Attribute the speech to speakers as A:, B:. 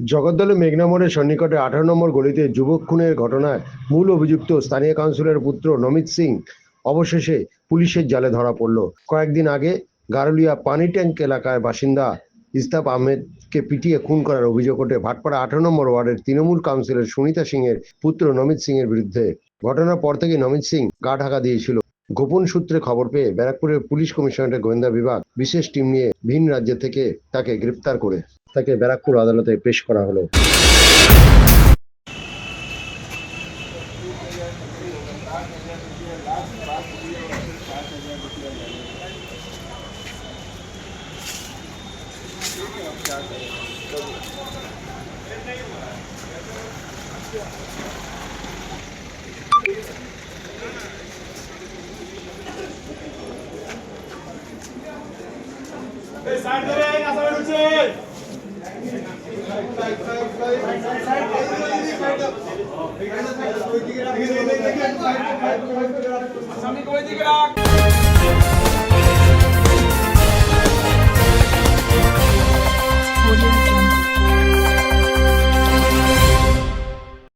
A: জগদ্দলে মেঘনা মোড়ের সন্নিকটে আঠারো নম্বর গলিতে যুবক খুনের ঘটনায় মূল অভিযুক্ত স্থানীয় কাউন্সিলরের পুত্র নমিত সিং অবশেষে পুলিশের জালে ধরা পড়ল। কয়েকদিন আগে গারুলিয়া পানি ট্যাঙ্ক এলাকায় বাসিন্দা ইস্তাব আহমেদকে পিটিয়ে খুন করার অভিযোগ ওঠে। ভাটপাড়া আঠারো নম্বর ওয়ার্ডের তৃণমূল কাউন্সিলর সুনিতা সিং এর পুত্র নমিত সিং এর বিরুদ্ধে ঘটনার পর থেকে নমিত সিং গা ঢাকা দিয়েছিল। গোপন সূত্রে খবর পেয়ে ব্যারাকপুরের পুলিশ কমিশনারের গোয়েন্দা বিভাগ বিশেষ টিম নিয়ে ভিন রাজ্য থেকে তাকে গ্রেপ্তার করে। তাকে ব্যারাকপুর আদালতে পেশ করা হলো।
B: সাইড সামনে কই দিকে রাখ